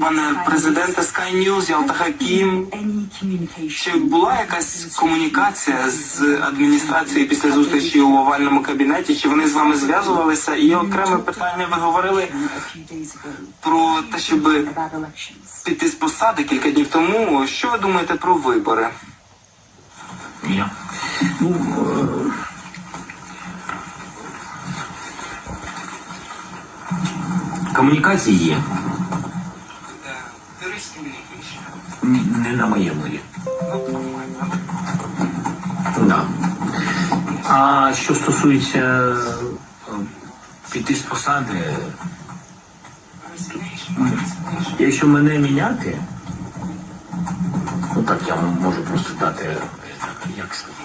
Пане президенте. Sky News, Ялта Хакім. Чи була якась комунікація з адміністрацією після зустрічі у овальному кабінеті? Чи вони з вами зв'язувалися? І окреме питання ви говорили A few days ago про те, щоб піти з посади кілька днів тому. Що ви думаєте про вибори? Я. Ну, комунікації є. Н- Не на моєму є. Да. А що стосується е, піти з посади, якщо мене міняти, ну так я можу просто дати, е, як сказати.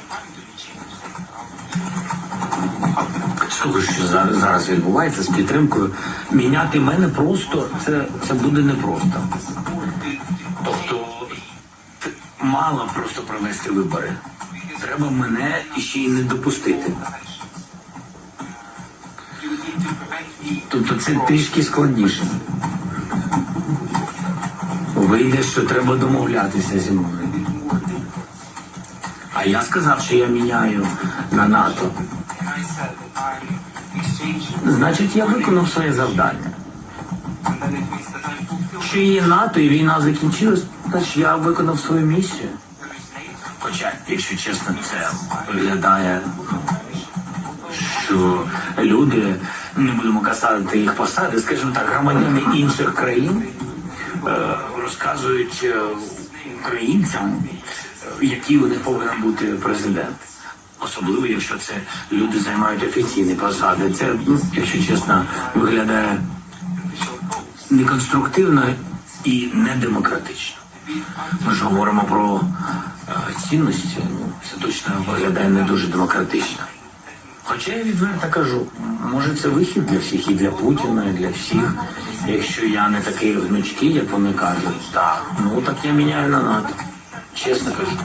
Того, що зараз, відбувається з підтримкою, міняти мене просто це, це буде непросто. Тобто мало просто провести вибори. Треба мене ще й не допустити. Тобто це трішки складніше. Вийде, що треба домовлятися зі мною. А я сказав, що я міняю на НАТО. Значить, я виконав своє завдання. Що є НАТО і війна закінчилась, значить я виконав свою місію. Хоча, якщо чесно, це виглядає, що люди, не будемо казати їх посади, скажімо так, громадяни інших країн е, розказують е, українцям, е, який у них повинен бути президент. Особливо, якщо це люди займають офіційні посади. Це, ну, якщо чесно, виглядає неконструктивно і недемократично. Ми ж говоримо про е, цінності, ну, це точно виглядає не дуже демократично. Хоча я відверто кажу, може це вихід для всіх, і для Путіна, і для всіх. Якщо я не такий гнучкий, як вони кажуть, так, ну так я міняю на НАТО. Чесно кажу.